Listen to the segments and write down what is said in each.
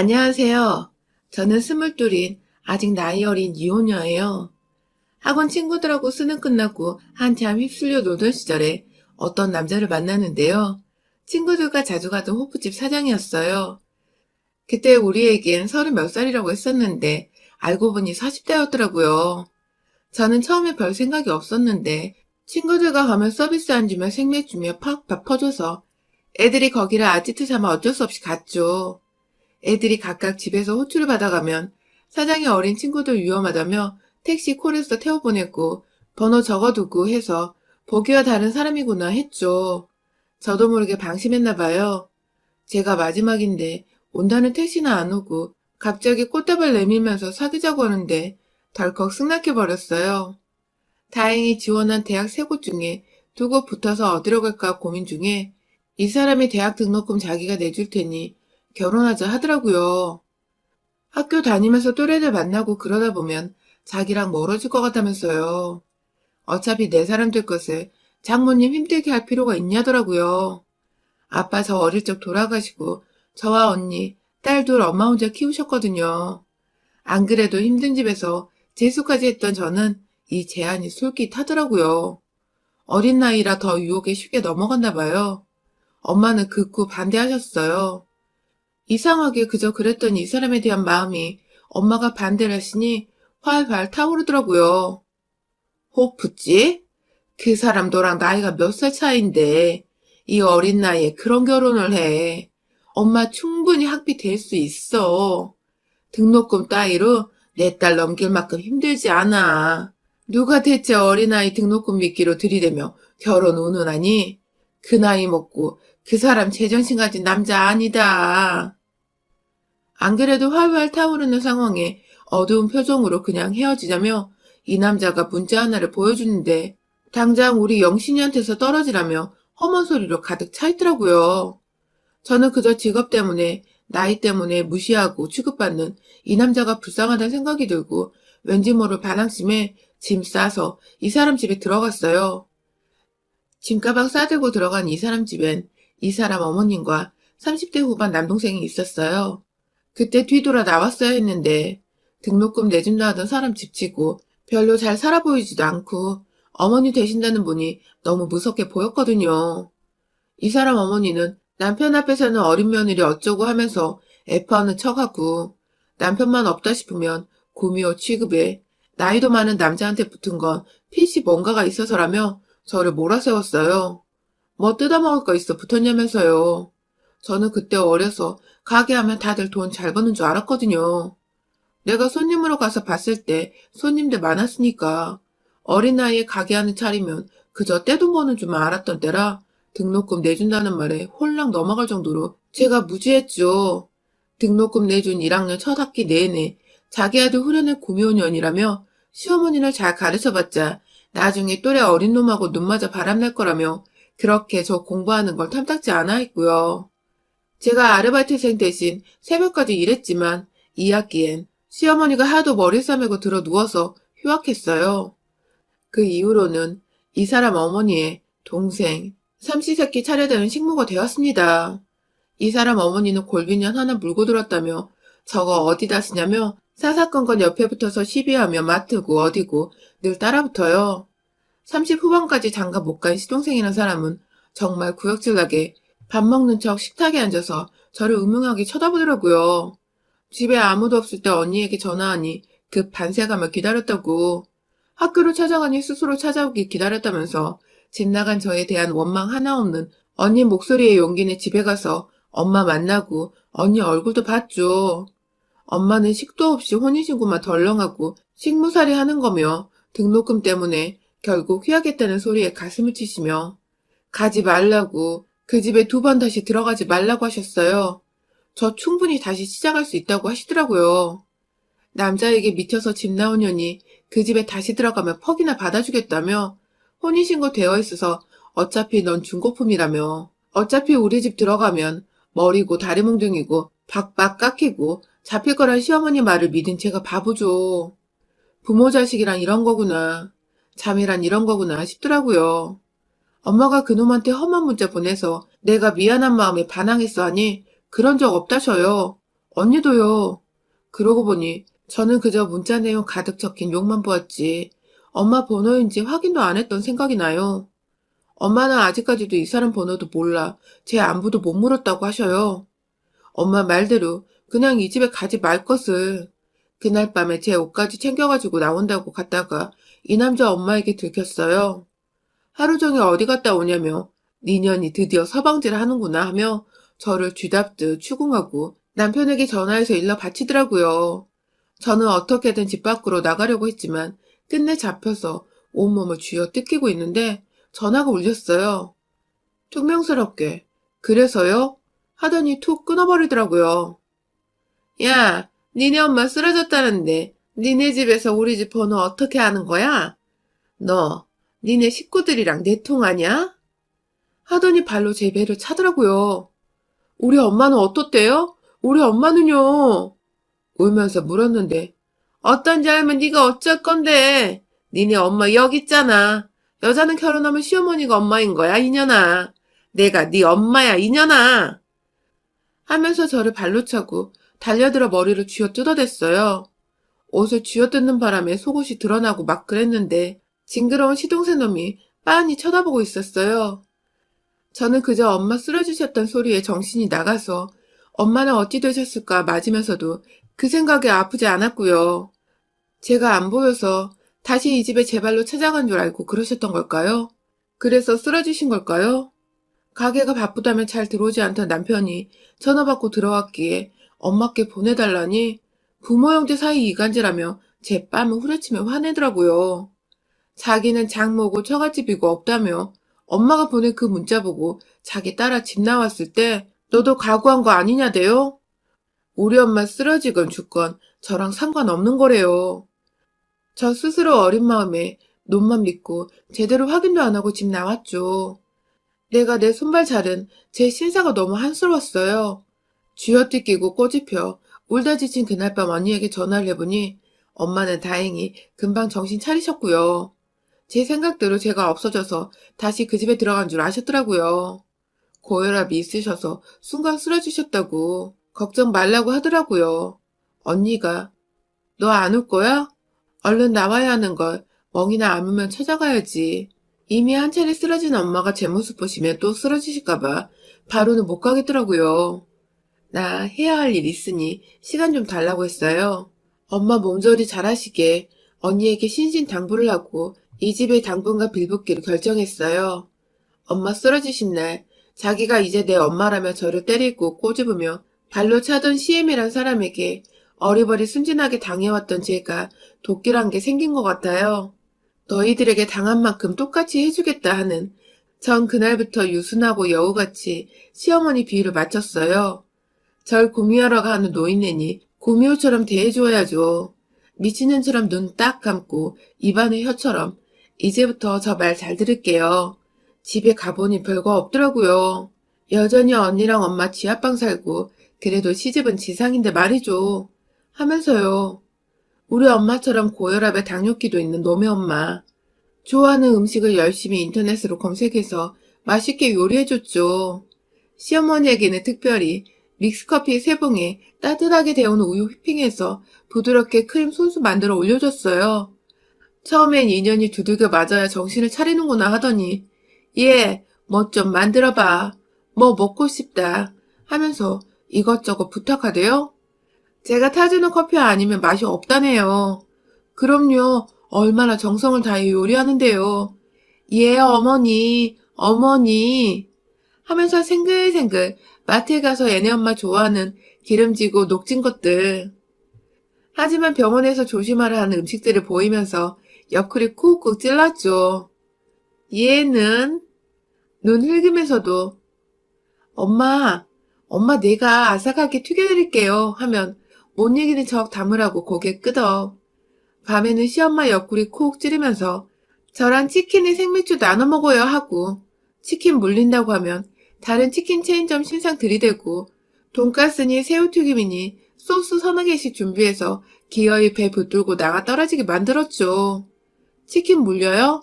안녕하세요. 저는 스물둘인 아직 나이 어린 이혼녀예요. 학원 친구들하고 수능 끝나고 한참 휩쓸려 놀던 시절에 어떤 남자를 만났는데요. 친구들과 자주 가던 호프집 사장이었어요. 그때 우리에겐 서른 몇 살이라고 했었는데 알고 보니 40대였더라고요. 저는 처음에 별 생각이 없었는데 친구들과 가면 서비스 안 주면 생맥주며 팍팍 퍼줘서 애들이 거기를 아지트 삼아 어쩔 수 없이 갔죠. 애들이 각각 집에서 호출을 받아가면 사장이 어린 친구들 위험하다며 택시 콜에서 태워보냈고 번호 적어두고 해서 보기와 다른 사람이구나 했죠. 저도 모르게 방심했나 봐요. 제가 마지막인데 온다는 택시는 안 오고 갑자기 꽃다발 내밀면서 사귀자고 하는데 덜컥 승낙해버렸어요. 다행히 지원한 대학 세 곳 중에 두 곳 붙어서 어디로 갈까 고민 중에 이 사람이 대학 등록금 자기가 내줄 테니 결혼하자 하더라고요. 학교 다니면서 또래들 만나고 그러다 보면 자기랑 멀어질 것 같다면서요. 어차피 내 사람 될 것을 장모님 힘들게 할 필요가 있냐더라고요. 아빠 저 어릴 적 돌아가시고 저와 언니, 딸 둘 엄마 혼자 키우셨거든요. 안 그래도 힘든 집에서 재수까지 했던 저는 이 제안이 솔깃하더라고요. 어린 나이라 더 유혹에 쉽게 넘어갔나 봐요. 엄마는 극구 반대하셨어요. 이상하게 그저 그랬더니 이 사람에 대한 마음이 엄마가 반대를 하시니 활활 타오르더라고요. 호프지? 그 사람 너랑 나이가 몇 살 차인데 이 어린 나이에 그런 결혼을 해. 엄마 충분히 학비 될 수 있어. 등록금 따위로 내 딸 넘길 만큼 힘들지 않아. 누가 대체 어린아이 등록금 믿기로 들이대며 결혼 운운하니? 그 나이 먹고 그 사람 제정신 가진 남자 아니다. 안 그래도 활활 타오르는 상황에 어두운 표정으로 그냥 헤어지자며 이 남자가 문자 하나를 보여주는데 당장 우리 영신이한테서 떨어지라며 험한 소리로 가득 차 있더라고요. 저는 그저 직업 때문에 나이 때문에 무시하고 취급받는 이 남자가 불쌍하다는 생각이 들고 왠지 모를 반항심에 짐 싸서 이 사람 집에 들어갔어요. 짐가방 싸들고 들어간 이 사람 집엔 이 사람 어머님과 30대 후반 남동생이 있었어요. 그때 뒤돌아 나왔어야 했는데 등록금 내준다 하던 사람 집치고 별로 잘 살아 보이지도 않고 어머니 되신다는 분이 너무 무섭게 보였거든요. 이 사람 어머니는 남편 앞에서는 어린 며느리 어쩌고 하면서 애퍼하는 척하고 남편만 없다 싶으면 구미호 취급에 나이도 많은 남자한테 붙은 건 필시 뭔가가 있어서라며 저를 몰아세웠어요. 뭐 뜯어먹을 거 있어 붙었냐면서요. 저는 그때 어려서 가게 하면 다들 돈 잘 버는 줄 알았거든요. 내가 손님으로 가서 봤을 때 손님들 많았으니까 어린 나이에 가게 하는 차리면 그저 떼돈 버는 줄만 알았던 때라 등록금 내준다는 말에 홀랑 넘어갈 정도로 제가 무지했죠. 등록금 내준 1학년 첫 학기 내내 자기 아들 후련의 구미호년이라며 시어머니를 잘 가르쳐봤자 나중에 또래 어린 놈하고 눈 맞아 바람날 거라며 그렇게 저 공부하는 걸 탐탁지 않아 했고요. 제가 아르바이트생 대신 새벽까지 일했지만 2학기엔 시어머니가 하도 머리 싸매고 들어 누워서 휴학했어요. 그 이후로는 이 사람 어머니의 동생, 삼시세끼 차려대는 식모가 되었습니다. 이 사람 어머니는 골빈년 하나 물고 들었다며 저거 어디다 쓰냐며 사사건건 옆에 붙어서 시비하며 맡고 어디고 늘 따라붙어요. 30 후반까지 장가 못 간 시동생이란 사람은 정말 구역질나게 밥 먹는 척 식탁에 앉아서 저를 음흉하게 쳐다보더라고요. 집에 아무도 없을 때 언니에게 전화하니 급 반세가며 기다렸다고. 학교로 찾아가니 스스로 찾아오기 기다렸다면서 집 나간 저에 대한 원망 하나 없는 언니 목소리에 용기내 집에 가서 엄마 만나고 언니 얼굴도 봤죠. 엄마는 식도 없이 혼인신고만 덜렁하고 식무살이 하는 거며 등록금 때문에 결국 휴학했다는 소리에 가슴을 치시며 가지 말라고 그 집에 두 번 다시 들어가지 말라고 하셨어요. 저 충분히 다시 시작할 수 있다고 하시더라고요. 남자에게 미쳐서 집 나온 년이 그 집에 다시 들어가면 퍽이나 받아주겠다며 혼인신고 되어 있어서 어차피 넌 중고품이라며 어차피 우리 집 들어가면 머리고 다리 몽둥이고 박박 깎이고 잡힐 거란 시어머니 말을 믿은 제가 바보죠. 부모 자식이란 이런 거구나. 잠이란 이런 거구나 싶더라고요. 엄마가 그놈한테 험한 문자 보내서 내가 미안한 마음에 반항했어 하니 그런 적 없다셔요. 언니도요. 그러고 보니 저는 그저 문자 내용 가득 적힌 욕만 보았지 엄마 번호인지 확인도 안 했던 생각이 나요. 엄마는 아직까지도 이 사람 번호도 몰라 제 안부도 못 물었다고 하셔요. 엄마 말대로 그냥 이 집에 가지 말 것을. 그날 밤에 제 옷까지 챙겨가지고 나온다고 갔다가 이 남자 엄마에게 들켰어요. 하루 종일 어디 갔다 오냐며 니년이 드디어 서방질을 하는구나 하며 저를 쥐잡듯 추궁하고 남편에게 전화해서 일러 바치더라고요. 저는 어떻게든 집 밖으로 나가려고 했지만 끝내 잡혀서 온몸을 쥐어 뜯기고 있는데 전화가 울렸어요. 퉁명스럽게 그래서요? 하더니 툭 끊어버리더라고요. 야, 니네 엄마 쓰러졌다는데 니네 집에서 우리 집 번호 어떻게 아는 거야? 너, 니네 식구들이랑 내통하냐? 하더니 발로 제 배를 차더라고요. 우리 엄마는 어떻대요? 우리 엄마는요. 울면서 물었는데 어떤지 알면 네가 어쩔 건데. 니네 엄마 여기 있잖아. 여자는 결혼하면 시어머니가 엄마인 거야, 이년아. 내가 네 엄마야, 이년아. 하면서 저를 발로 차고 달려들어 머리를 쥐어 뜯어댔어요. 옷을 쥐어 뜯는 바람에 속옷이 드러나고 막 그랬는데 징그러운 시동생 놈이 빤히 쳐다보고 있었어요. 저는 그저 엄마 쓰러지셨던 소리에 정신이 나가서 엄마는 어찌 되셨을까 맞으면서도 그 생각에 아프지 않았고요. 제가 안 보여서 다시 이 집에 제 발로 찾아간 줄 알고 그러셨던 걸까요? 그래서 쓰러지신 걸까요? 가게가 바쁘다면 잘 들어오지 않던 남편이 전화 받고 들어왔기에 엄마께 보내달라니 부모 형제 사이 이간질하며 제 뺨을 후려치며 화내더라고요. 자기는 장모고 처갓집이고 없다며 엄마가 보낸 그 문자 보고 자기 따라 집 나왔을 때 너도 각오한 거 아니냐대요? 우리 엄마 쓰러지건 죽건 저랑 상관없는 거래요. 저 스스로 어린 마음에 놈만 믿고 제대로 확인도 안 하고 집 나왔죠. 내가 내 손발 자른 제 신사가 너무 한스러웠어요. 쥐어뜯기고 꼬집혀 울다 지친 그날 밤 언니에게 전화를 해보니 엄마는 다행히 금방 정신 차리셨고요. 제 생각대로 제가 없어져서 다시 그 집에 들어간 줄 아셨더라고요. 고혈압이 있으셔서 순간 쓰러지셨다고 걱정 말라고 하더라고요. 언니가 너 안 올 거야? 얼른 나와야 하는 걸 멍이나 아무면 찾아가야지. 이미 한 차례 쓰러진 엄마가 제 모습 보시면 또 쓰러지실까봐 바로는 못 가겠더라고요. 나 해야 할 일 있으니 시간 좀 달라고 했어요. 엄마 몸조리 잘하시게 언니에게 신신 당부를 하고 이 집에 당분간 빌붙기로 결정했어요. 엄마 쓰러지신 날 자기가 이제 내 엄마라며 저를 때리고 꼬집으며 발로 차던 CM이란 사람에게 어리버리 순진하게 당해왔던 제가 도끼란 게 생긴 것 같아요. 너희들에게 당한 만큼 똑같이 해주겠다 하는 전 그날부터 유순하고 여우같이 시어머니 비위를 맞췄어요. 절 구미하러 가는 노인네니 구미호처럼 대해줘야죠. 미친년처럼 눈 딱 감고 입안에 혀처럼 이제부터 저 말 잘 들을게요. 집에 가보니 별거 없더라고요. 여전히 언니랑 엄마 지하방 살고 그래도 시집은 지상인데 말이죠. 하면서요. 우리 엄마처럼 고혈압에 당뇨기도 있는 놈의 엄마. 좋아하는 음식을 열심히 인터넷으로 검색해서 맛있게 요리해줬죠. 시어머니에게는 특별히 믹스커피 세 봉에 따뜻하게 데운 우유 휘핑해서 부드럽게 크림 손수 만들어 올려줬어요. 처음엔 인연이 두들겨 맞아야 정신을 차리는구나 하더니 얘, 뭐좀 만들어봐. 뭐 먹고 싶다. 하면서 이것저것 부탁하대요. 제가 타주는 커피 아니면 맛이 없다네요. 그럼요. 얼마나 정성을 다해 요리하는데요. 예, 어머니, 어머니. 하면서 생글생글 마트에 가서 얘네 엄마 좋아하는 기름지고 녹진 것들. 하지만 병원에서 조심하라 하는 음식들을 보이면서 옆구리 쿡쿡 찔렀죠. 얘는 눈 흘기면서도 엄마, 엄마 내가 아삭하게 튀겨드릴게요 하면 못 이기는 척 담으라고 고개 끄덕. 밤에는 시엄마 옆구리 콕 찌르면서 저랑 치킨에 생맥주 나눠 먹어요 하고 치킨 물린다고 하면 다른 치킨 체인점 신상 들이대고 돈가스니 새우튀김이니 소스 서너 개씩 준비해서 기어이 배 붙들고 나가 떨어지게 만들었죠. 치킨 물려요?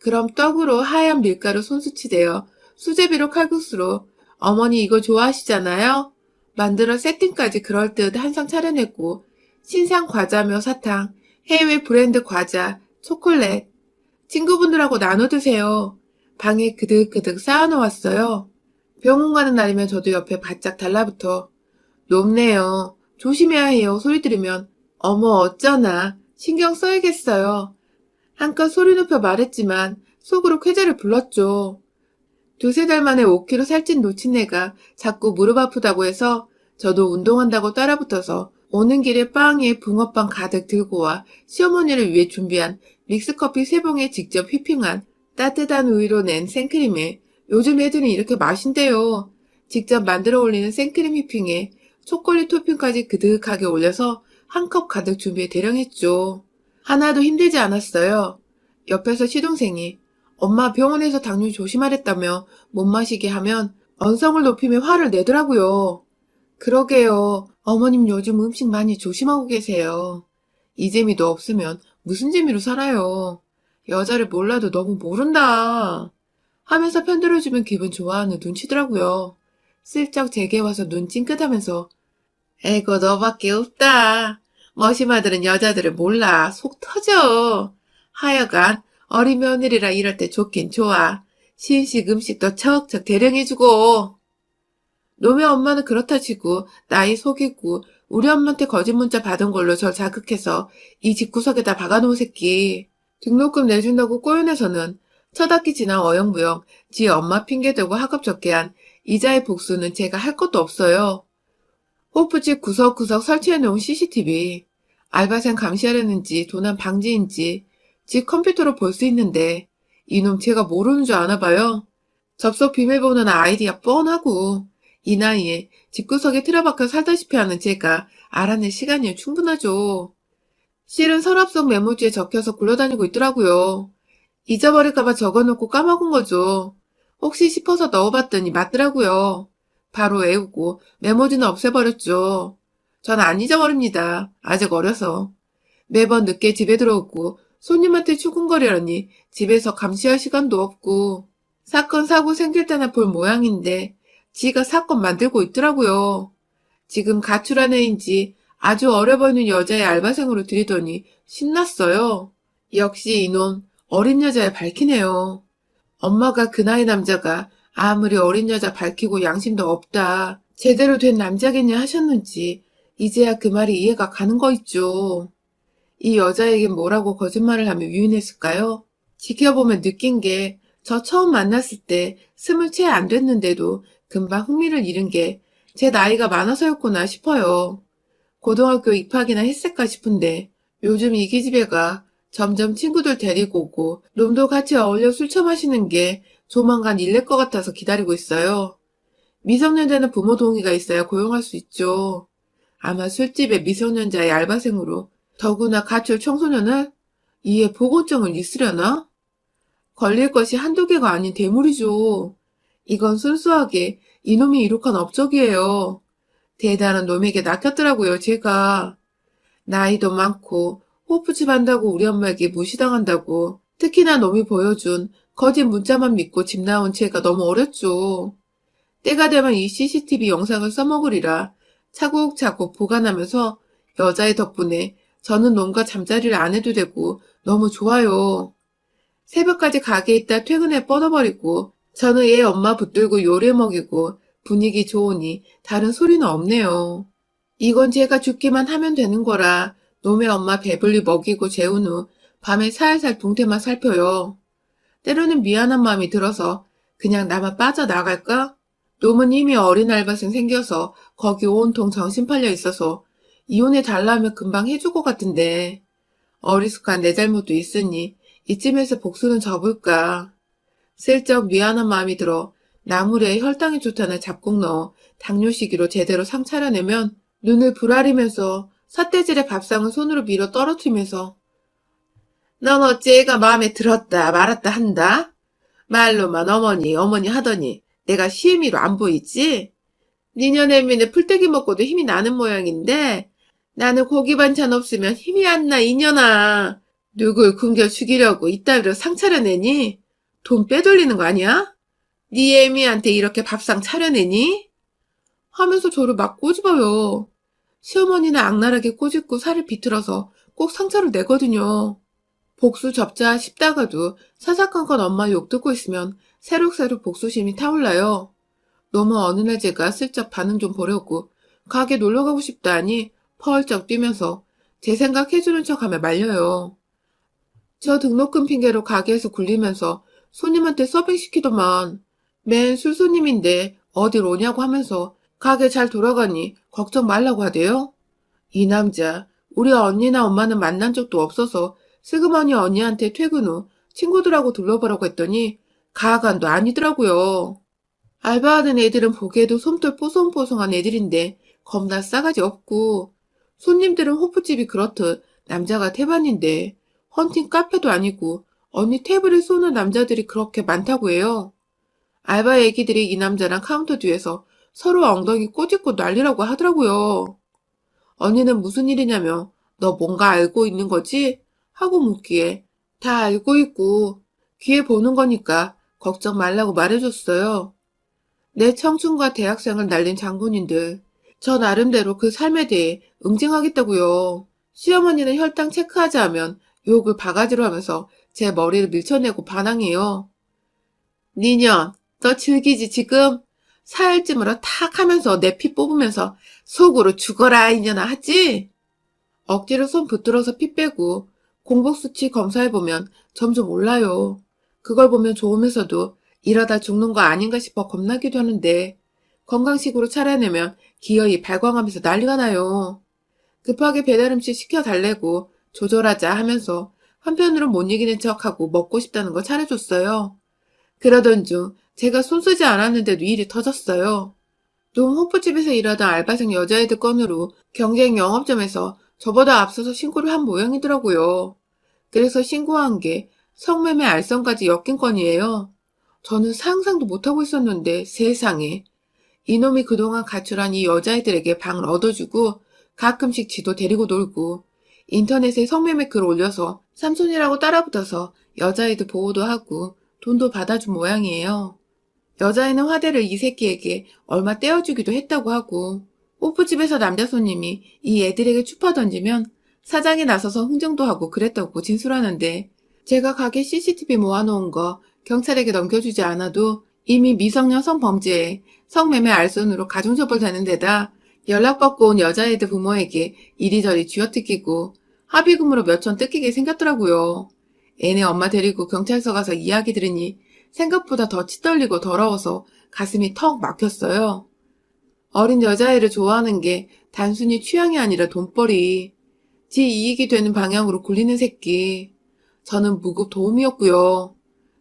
그럼 떡으로 하얀 밀가루 손수치대요. 수제비로 칼국수로 어머니 이거 좋아하시잖아요? 만들어 세팅까지 그럴듯 한상 차려냈고 신상 과자며 사탕, 해외 브랜드 과자, 초콜릿 친구분들하고 나눠 드세요. 방에 그득그득 쌓아놓았어요. 병원 가는 날이면 저도 옆에 바짝 달라붙어 높네요. 조심해야 해요. 소리 들으면 어머 어쩌나 신경 써야겠어요. 한껏 소리 높여 말했지만 속으로 쾌재를 불렀죠. 두세 달 만에 5kg 살찐 놓친애가 자꾸 무릎 아프다고 해서 저도 운동한다고 따라붙어서 오는 길에 빵에 붕어빵 가득 들고 와 시어머니를 위해 준비한 믹스커피 세 봉에 직접 휘핑한 따뜻한 우유로 낸 생크림에 요즘 애들은 이렇게 마신대요. 직접 만들어 올리는 생크림 휘핑에 초콜릿 토핑까지 그득하게 올려서 한 컵 가득 준비해 대령했죠. 하나도 힘들지 않았어요. 옆에서 시동생이 엄마 병원에서 당뇨 조심하랬다며 못 마시게 하면 언성을 높이며 화를 내더라고요. 그러게요. 어머님 요즘 음식 많이 조심하고 계세요. 이 재미도 없으면 무슨 재미로 살아요. 여자를 몰라도 너무 모른다. 하면서 편들어주면 기분 좋아하는 눈치더라고요. 슬쩍 제게 와서 눈 찡긋하면서 에고 너밖에 없다. 머시마들은 여자들을 몰라. 속 터져. 하여간 어린 며느리라 이럴 때 좋긴 좋아. 신식 음식도 척척 대령해주고. 놈의 엄마는 그렇다 치고 나이 속이고 우리 엄마한테 거짓 문자 받은 걸로 절 자극해서 이 집구석에다 박아놓은 새끼. 등록금 내준다고 꼬여내서는 첫 학기 지난 어영부영 지 엄마 핑계대고 학업 적게 한 이자의 복수는 제가 할 것도 없어요. 호프집 구석구석 설치해놓은 CCTV. 알바생 감시하려는지 도난 방지인지 집 컴퓨터로 볼 수 있는데 이놈 제가 모르는 줄 아나 봐요. 접속 비밀번호나 아이디야 뻔하고 이 나이에 집구석에 틀어박혀 살다시피 하는 제가 알아낼 시간이 충분하죠. 실은 서랍 속 메모지에 적혀서 굴러다니고 있더라고요. 잊어버릴까봐 적어놓고 까먹은 거죠. 혹시 싶어서 넣어봤더니 맞더라고요. 바로 외우고 메모지는 없애버렸죠. 전 안 잊어버립니다. 아직 어려서. 매번 늦게 집에 들어오고 손님한테 출근거리라니 집에서 감시할 시간도 없고 사건 사고 생길 때나 볼 모양인데 지가 사건 만들고 있더라고요. 지금 가출한 애인지 아주 어려 보이는 여자의 알바생으로 들이더니 신났어요. 역시 이놈 어린 여자에 밝히네요. 엄마가 그 나이 남자가 아무리 어린 여자 밝히고 양심도 없다. 제대로 된 남자겠냐 하셨는지 이제야 그 말이 이해가 가는 거 있죠. 이 여자에겐 뭐라고 거짓말을 하며 유인했을까요? 지켜보면 느낀 게 저 처음 만났을 때 스물 채 안 됐는데도 금방 흥미를 잃은 게 제 나이가 많아서였구나 싶어요. 고등학교 입학이나 했을까 싶은데 요즘 이 기집애가 점점 친구들 데리고 오고 놈도 같이 어울려 술 처마시는 게 조만간 일낼 것 같아서 기다리고 있어요. 미성년자는 부모 동의가 있어야 고용할 수 있죠. 아마 술집에 미성년자의 알바생으로 더구나 가출 청소년을 이에 보고증을 있으려나? 걸릴 것이 한두 개가 아닌 대물이죠. 이건 순수하게 이놈이 이룩한 업적이에요. 대단한 놈에게 낚였더라고요, 제가. 나이도 많고, 호프집 한다고 우리 엄마에게 무시당한다고, 특히나 놈이 보여준 거짓 문자만 믿고 집 나온 제가 너무 어렸죠. 때가 되면 이 CCTV 영상을 써먹으리라 차곡차곡 보관하면서 여자의 덕분에 저는 놈과 잠자리를 안 해도 되고 너무 좋아요. 새벽까지 가게에 있다 퇴근해 뻗어버리고 저는 얘 엄마 붙들고 요리해 먹이고 분위기 좋으니 다른 소리는 없네요. 이건 제가 죽기만 하면 되는 거라 놈의 엄마 배불리 먹이고 재운 후 밤에 살살 동태만 살펴요. 때로는 미안한 마음이 들어서 그냥 나만 빠져나갈까? 놈은 이미 어린 알바생 생겨서 거기 온통 정신 팔려 있어서 이혼해 달라면 금방 해줄 것 같은데 어리숙한 내 잘못도 있으니 이쯤에서 복수는 접을까? 슬쩍 미안한 마음이 들어 나물에 혈당이 좋다는 잡곡 넣어 당뇨 시기로 제대로 상 차려내면 눈을 부라리면서 삿대질의 밥상을 손으로 밀어 떨어뜨리면서 넌 어째 애가 마음에 들었다 말았다 한다? 말로만 어머니 어머니 하더니 내가 시애미로 안 보이지? 니년애미는 풀떼기 먹고도 힘이 나는 모양인데 나는 고기 반찬 없으면 힘이 안 나 이년아. 누굴 굶겨 죽이려고 이따위로 상 차려내니? 돈 빼돌리는 거 아니야? 네 애미한테 이렇게 밥상 차려내니? 하면서 저를 막 꼬집어요. 시어머니는 악랄하게 꼬집고 살을 비틀어서 꼭 상처를 내거든요. 복수 접자 싶다가도 사사건건 엄마 욕 듣고 있으면 새록새록 복수심이 타올라요. 너무 어느 날 제가 슬쩍 반응 좀 보려고 가게 놀러 가고 싶다 하니 펄쩍 뛰면서 제 생각 해주는 척하며 말려요. 저 등록금 핑계로 가게에서 굴리면서 손님한테 서빙시키더만 맨 술손님인데 어딜 오냐고 하면서 가게 잘 돌아가니 걱정 말라고 하대요. 이 남자 우리 언니나 엄마는 만난 적도 없어서 슬그머니 언니한테 퇴근 후 친구들하고 둘러보라고 했더니 가간도 아니더라고요. 알바하는 애들은 보기에도 솜털 뽀송뽀송한 애들인데 겁나 싸가지 없고 손님들은 호프집이 그렇듯 남자가 태반인데 헌팅 카페도 아니고 언니 테이블에 쏘는 남자들이 그렇게 많다고 해요. 알바 애기들이 이 남자랑 카운터 뒤에서 서로 엉덩이 꼬집고 난리라고 하더라고요. 언니는 무슨 일이냐며 너 뭔가 알고 있는 거지? 하고 묻기에 다 알고 있고 귀에 보는 거니까 걱정 말라고 말해줬어요. 내 청춘과 대학생을 날린 장군인들 저 나름대로 그 삶에 대해 응징하겠다고요. 시어머니는 혈당 체크하자 하면 욕을 바가지로 하면서 제 머리를 밀쳐내고 반항해요. 니년, 너 즐기지 지금? 사흘쯤으로 탁 하면서 내 피 뽑으면서 속으로 죽어라 이년아 하지? 억지로 손 붙들어서 피 빼고 공복 수치 검사해보면 점점 올라요. 그걸 보면 좋으면서도 이러다 죽는 거 아닌가 싶어 겁나기도 하는데 건강식으로 차려내면 기어이 발광하면서 난리가 나요. 급하게 배달음식 시켜달래고 조절하자 하면서 한편으로 못 이기는 척하고 먹고 싶다는 걸 차려줬어요. 그러던 중 제가 손쓰지 않았는데도 일이 터졌어요. 동 호프집에서 일하던 알바생 여자애들 건으로 경쟁 영업점에서 저보다 앞서서 신고를 한 모양이더라고요. 그래서 신고한 게 성매매 알선까지 엮인 건이에요. 저는 상상도 못하고 있었는데 세상에. 이놈이 그동안 가출한 이 여자애들에게 방을 얻어주고 가끔씩 지도 데리고 놀고 인터넷에 성매매 글 올려서 삼촌이라고 따라붙어서 여자애들 보호도 하고 돈도 받아준 모양이에요. 여자애는 화대를 이 새끼에게 얼마 떼어주기도 했다고 하고 호프집에서 남자 손님이 이 애들에게 추파 던지면 사장이 나서서 흥정도 하고 그랬다고 진술하는데 제가 가게 CCTV 모아놓은 거 경찰에게 넘겨주지 않아도 이미 미성년 성범죄에 성매매 알선으로 가중처벌 되는 데다 연락받고 온 여자애들 부모에게 이리저리 쥐어뜯기고 합의금으로 몇 천 뜯기게 생겼더라고요. 애네 엄마 데리고 경찰서 가서 이야기 들으니 생각보다 더 치떨리고 더러워서 가슴이 턱 막혔어요. 어린 여자애를 좋아하는 게 단순히 취향이 아니라 돈벌이. 지 이익이 되는 방향으로 굴리는 새끼. 저는 무급 도움이었고요.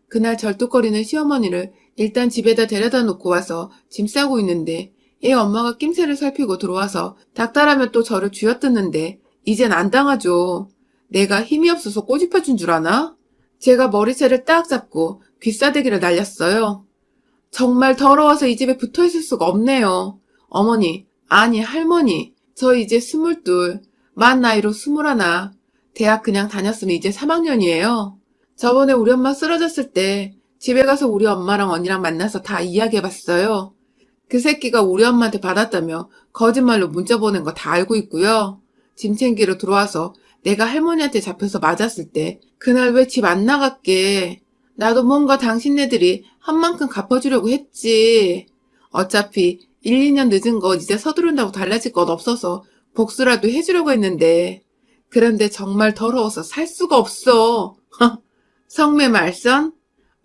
그날 절뚝거리는 시어머니를 일단 집에다 데려다 놓고 와서 짐 싸고 있는데 애 엄마가 낌새를 살피고 들어와서 닥달하면 또 저를 쥐어뜯는데 이젠 안 당하죠. 내가 힘이 없어서 꼬집혀준 줄 아나? 제가 머리채를 딱 잡고 귀싸대기를 날렸어요. 정말 더러워서 이 집에 붙어 있을 수가 없네요. 어머니, 아니 할머니, 저 이제 스물둘, 만 나이로 스물하나, 대학 그냥 다녔으면 이제 3학년이에요. 저번에 우리 엄마 쓰러졌을 때 집에 가서 우리 엄마랑 언니랑 만나서 다 이야기해봤어요. 그 새끼가 우리 엄마한테 받았다며 거짓말로 문자 보낸 거 다 알고 있고요. 짐 챙기러 들어와서 내가 할머니한테 잡혀서 맞았을 때 그날 왜 집 안 나갔게. 나도 뭔가 당신네들이 한 만큼 갚아주려고 했지. 어차피 1, 2년 늦은 거 이제 서두른다고 달라질 것 없어서 복수라도 해주려고 했는데 그런데 정말 더러워서 살 수가 없어. 성매 말선?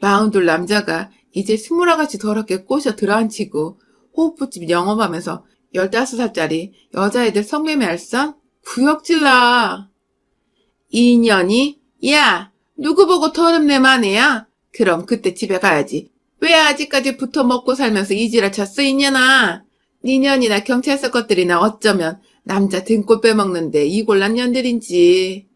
마흔둘 남자가 이제 스물아가지 더럽게 꼬셔 들어앉히고 호흡부집 영업하면서 15살짜리 여자애들 성매매 알선? 구역질라. 이년이? 야, 누구 보고 더럽네 마네야? 그럼 그때 집에 가야지. 왜 아직까지 붙어 먹고 살면서 이지라 쳤어, 이년아? 니년이나 경찰서 것들이나 어쩌면 남자 등골 빼먹는데 이골란 년들인지.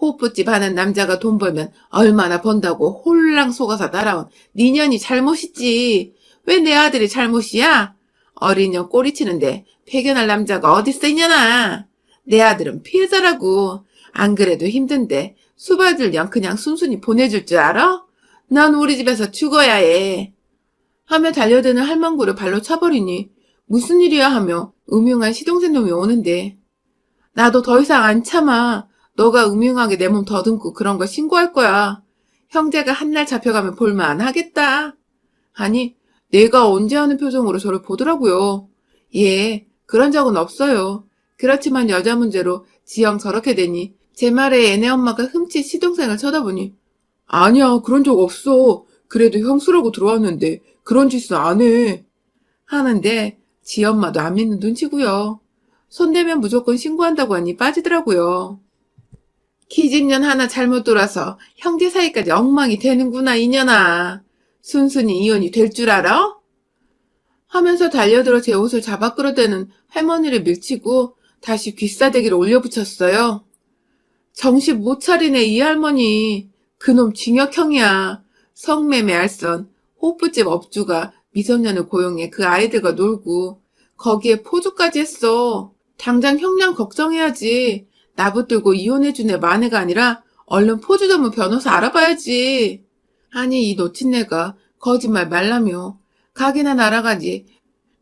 호프집 하는 남자가 돈 벌면 얼마나 번다고 홀랑 속아서 따라온 니 년이 잘못이지. 왜 내 아들이 잘못이야? 어린 년 꼬리치는데 패견할 남자가 어딨어 있냐나. 내 아들은 피해자라고. 안 그래도 힘든데 수발들 년 그냥 순순히 보내줄 줄 알아? 난 우리 집에서 죽어야 해. 하며 달려드는 할망구를 발로 차버리니 무슨 일이야 하며 음흉한 시동생 놈이 오는데 나도 더 이상 안 참아. 너가 음흉하게 내 몸 더듬고 그런 거 신고할 거야. 형제가 한 날 잡혀가면 볼만 하겠다. 아니, 내가 언제 하는 표정으로 저를 보더라고요. 예, 그런 적은 없어요. 그렇지만 여자 문제로 지영 저렇게 되니 제 말에 애네 엄마가 흠칫 시동생을 쳐다보니 아니야, 그런 적 없어. 그래도 형수라고 들어왔는데 그런 짓은 안 해. 하는데 지 엄마도 안 믿는 눈치고요. 손대면 무조건 신고한다고 하니 빠지더라고요. 기집년 하나 잘못 돌아서 형제 사이까지 엉망이 되는구나, 이년아. 순순히 이혼이 될 줄 알아? 하면서 달려들어 제 옷을 잡아 끌어대는 할머니를 밀치고 다시 귀싸대기를 올려붙였어요. 정신 못 차리네, 이 할머니. 그놈 징역형이야. 성매매 알선, 호프집 업주가 미성년을 고용해 그 아이들과 놀고 거기에 포주까지 했어. 당장 형량 걱정해야지. 나붙들고 이혼해준 애 만회가 아니라 얼른 포주 전문 변호사 알아봐야지. 아니 이 놓친내가 거짓말 말라며 가게나 날아가지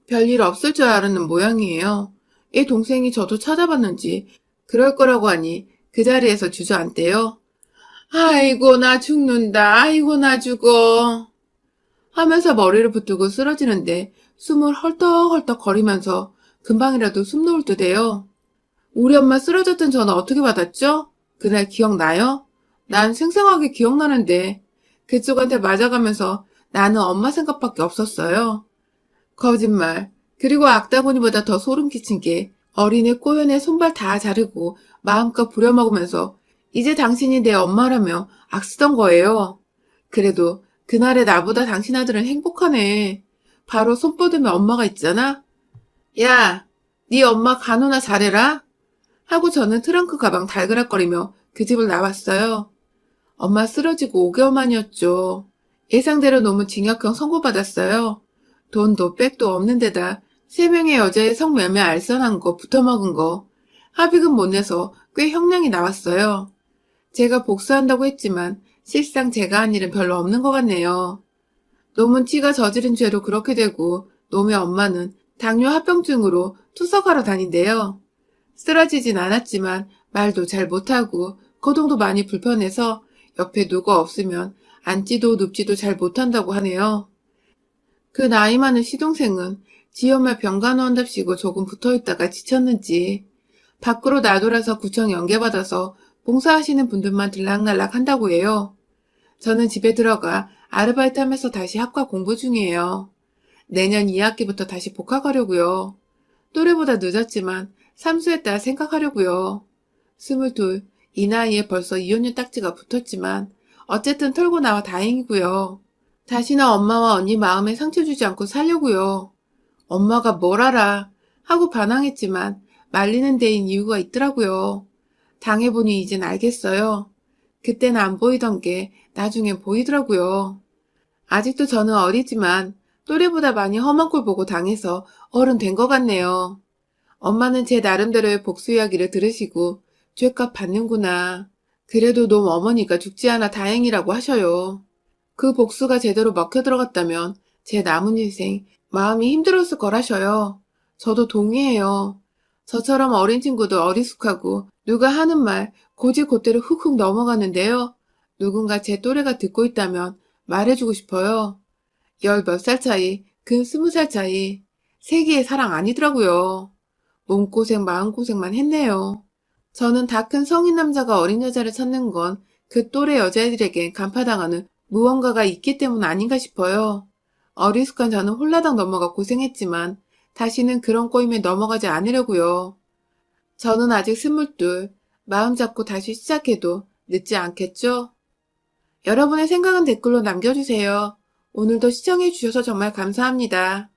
별일 없을 줄 알았는 모양이에요. 애 동생이 저도 찾아봤는지 그럴 거라고 하니 그 자리에서 주저앉대요. 아이고 나 죽는다. 아이고 나 죽어. 하면서 머리를 붙들고 쓰러지는데 숨을 헐떡헐떡 거리면서 금방이라도 숨 놓을 듯해요. 우리 엄마 쓰러졌던 전화 어떻게 받았죠? 그날 기억나요? 난 생생하게 기억나는데 그쪽한테 맞아가면서 나는 엄마 생각밖에 없었어요. 거짓말. 그리고 악다구니보다 더 소름 끼친 게 어린애 꼬연에 손발 다 자르고 마음껏 부려먹으면서 이제 당신이 내 엄마라며 악쓰던 거예요. 그래도 그날의 나보다 당신 아들은 행복하네. 바로 손 뻗으면 엄마가 있잖아. 야, 네 엄마 간호나 잘해라. 하고 저는 트렁크 가방 달그락거리며 그 집을 나왔어요. 엄마 쓰러지고 5개월 만이었죠. 예상대로 너무 징역형 선고받았어요. 돈도 백도 없는 데다 세 명의 여자의 성매매 알선한 거 붙어먹은 거 합의금 못 내서 꽤 형량이 나왔어요. 제가 복수한다고 했지만 실상 제가 한 일은 별로 없는 것 같네요. 놈은 티가 저지른 죄로 그렇게 되고 놈의 엄마는 당뇨 합병증으로 투석하러 다닌대요. 쓰러지진 않았지만 말도 잘 못하고 거동도 많이 불편해서 옆에 누가 없으면 앉지도 눕지도 잘 못한다고 하네요. 그 나이 많은 시동생은 지엄마 병간호 한답시고 조금 붙어있다가 지쳤는지 밖으로 나돌아서 구청 연계받아서 봉사하시는 분들만 들락날락 한다고 해요. 저는 집에 들어가 아르바이트 하면서 다시 학과 공부 중이에요. 내년 2학기부터 다시 복학하려고요. 또래보다 늦었지만 삼수했다 생각하려고요. 스물둘, 이 나이에 벌써 이혼녀 딱지가 붙었지만 어쨌든 털고 나와 다행이고요. 다시는 엄마와 언니 마음에 상처 주지 않고 살려고요. 엄마가 뭘 알아 하고 반항했지만 말리는 데인 이유가 있더라고요. 당해보니 이젠 알겠어요. 그때는 안 보이던 게 나중엔 보이더라고요. 아직도 저는 어리지만 또래보다 많이 험한 꼴 보고 당해서 어른 된 것 같네요. 엄마는 제 나름대로의 복수 이야기를 들으시고 죄값 받는구나. 그래도 놈 어머니가 죽지 않아 다행이라고 하셔요. 그 복수가 제대로 먹혀 들어갔다면 제 남은 인생 마음이 힘들었을 거라셔요. 저도 동의해요. 저처럼 어린 친구도 어리숙하고 누가 하는 말 고지곧대로 훅훅 넘어가는데요. 누군가 제 또래가 듣고 있다면 말해주고 싶어요. 열 몇 살 차이, 근 스무 살 차이. 세기의 사랑 아니더라고요. 몸고생 마음고생만 했네요. 저는 다 큰 성인 남자가 어린 여자를 찾는 건 그 또래 여자애들에겐 간파당하는 무언가가 있기 때문 아닌가 싶어요. 어리숙한 저는 홀라당 넘어가 고생했지만 다시는 그런 꼬임에 넘어가지 않으려고요. 저는 아직 스물둘, 마음 잡고 다시 시작해도 늦지 않겠죠? 여러분의 생각은 댓글로 남겨주세요. 오늘도 시청해주셔서 정말 감사합니다.